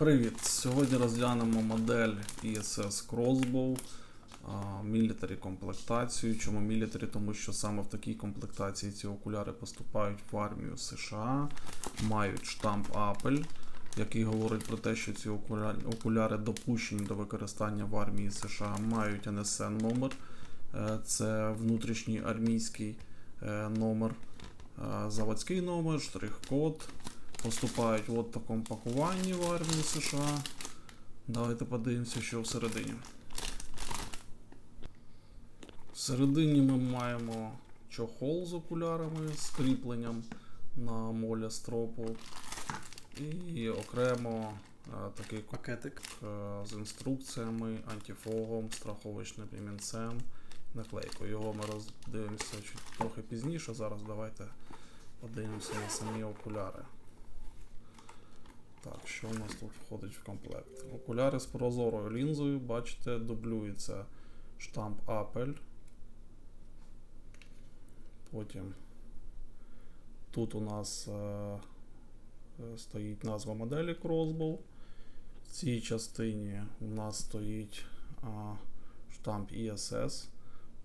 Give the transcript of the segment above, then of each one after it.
Привіт! Сьогодні розглянемо модель ISS Crossbow Military комплектацію. Чому Military? Тому що саме в такій комплектації ці окуляри поступають в армію США, мають штамп Apple, який говорить про те, що ці окуляри допущені до використання в армії США, мають NSN номер, е, це внутрішній армійський е, номер, е, заводський номер, штрих-код поступають от в такому пакуванні в армію США. Давайте подивимося, що всередині. Всередині ми маємо чохол з окулярами з кріпленням на моля стропу. І окремо е, такий пакетик е, з інструкціями, антифогом, страховочним ремінцем, наклейкою. Його ми роздивимося чуть трохи пізніше. Зараз давайте подивимося на самі окуляри. Так, що у нас тут входить в комплект? Окуляри з прозорою лінзою, бачите, дублюється штамп Apple. Потім тут у нас е, е, стоїть назва моделі Crossbow. В цій частині у нас стоїть а, штамп ISS.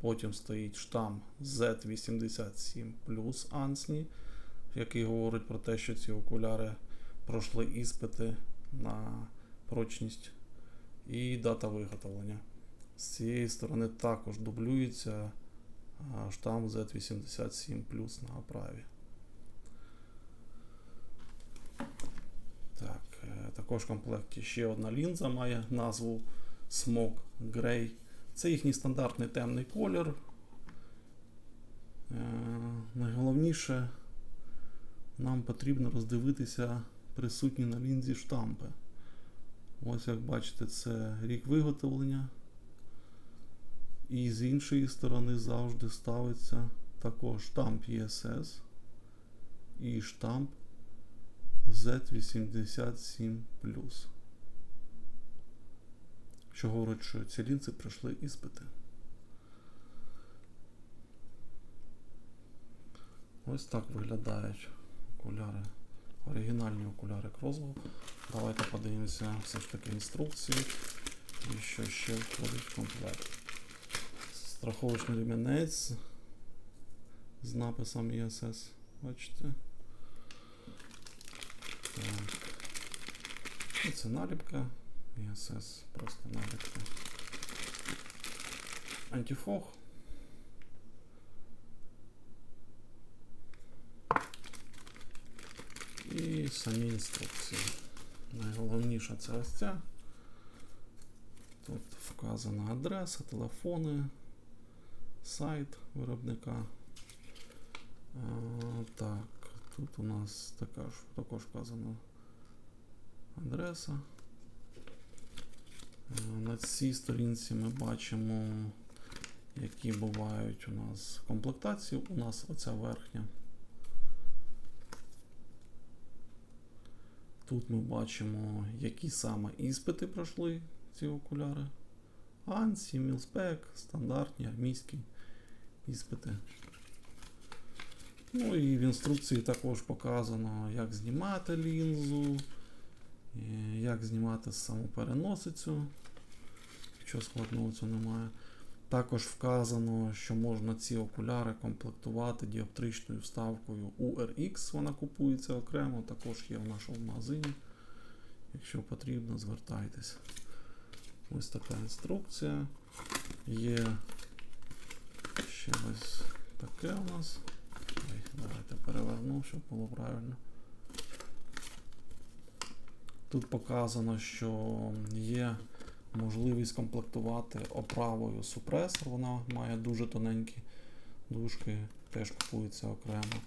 Потім стоїть штамп Z87 Plus ANSNI, який говорить про те, що ці окуляри пройшли іспити на прочність і дата виготовлення. З цієї сторони також дублюється а, штамп Z87 на оправі. Так, е, також в комплекті ще одна лінза має назву Smog Grey. Це їхній стандартний темний колір. Е, найголовніше нам потрібно роздивитися присутні на лінзі штампи. Ось як бачите, це рік виготовлення. І з іншої сторони завжди ставиться також штамп ESS і штамп Z87 Що говорить, що ці лінзи пройшли іспити. Ось так виглядають окуляри. Оригінальні окуляри Crossbow. Давайте подивимося все ж таки інструкції і що ще входить в комплект. Страховочний ремінець з написом ESS. Бачите? Так. І це наліпка ESS, просто наліпка. Антифог. І самі інструкції. Найголовніше це ось ця. Тут вказана адреса, телефони, сайт виробника. А, так, тут у нас така ж, також вказана адреса. А, на цій сторінці ми бачимо, які бувають у нас комплектації. У нас оця верхня. Тут ми бачимо, які саме іспити пройшли ці окуляри. ANSI, Мілспек, стандартні, армійські іспити. Ну і в інструкції також показано, як знімати лінзу, як знімати саму переносицю. Що складного цього немає. Також вказано, що можна ці окуляри комплектувати діоптричною вставкою URX, вона купується окремо, також є в нашому магазині. Якщо потрібно, звертайтесь. Ось така інструкція. Є ще ось таке у нас. Ой, давайте переверну, щоб було правильно. Тут показано, що є можливість комплектувати оправою супресор. Вона має дуже тоненькі дужки, теж купується окремо.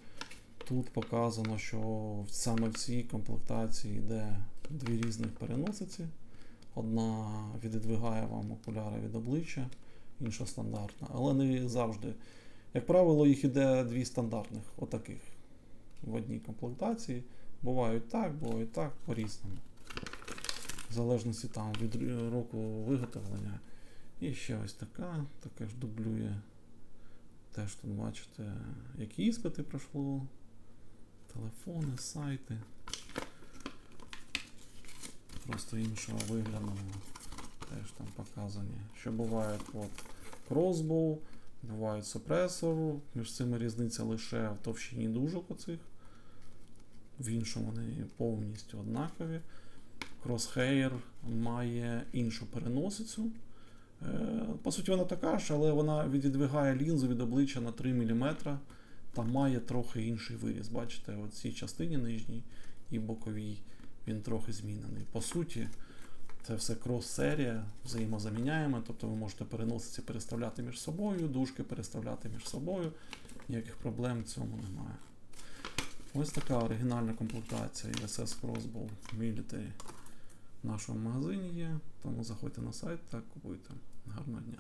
Тут показано, що саме в цій комплектації йде дві різних переносиці. Одна віддвигає вам окуляри від обличчя, інша стандартна. Але не завжди. Як правило, їх іде дві стандартних, отаких в одній комплектації. Бувають так, бувають так, по-різному. В залежності там від року виготовлення. І ще ось така, таке ж дублює. Теж тут бачите, які іспити пройшло, телефони, сайти. просто іншого вигляду. Теж там показані. Що буває от кросбоу, бувають супресор, між цими різниця лише в товщині дужок оцих. В іншому вони повністю однакові. Crosshair має іншу переносицю. Е, По суті, вона така ж, але вона віддвигає лінзу від обличчя на 3 мм та має трохи інший виріз. Бачите, в цій частині нижній і боковій він трохи змінений. По суті, це все крос-серія, взаємозаміняємо, тобто ви можете переносиці переставляти між собою, дужки переставляти між собою. Ніяких проблем в цьому немає. Ось така оригінальна комплектація ISS Crossbow Military нашому магазині є. Тому заходьте на сайт та купуйте. Гарного дня!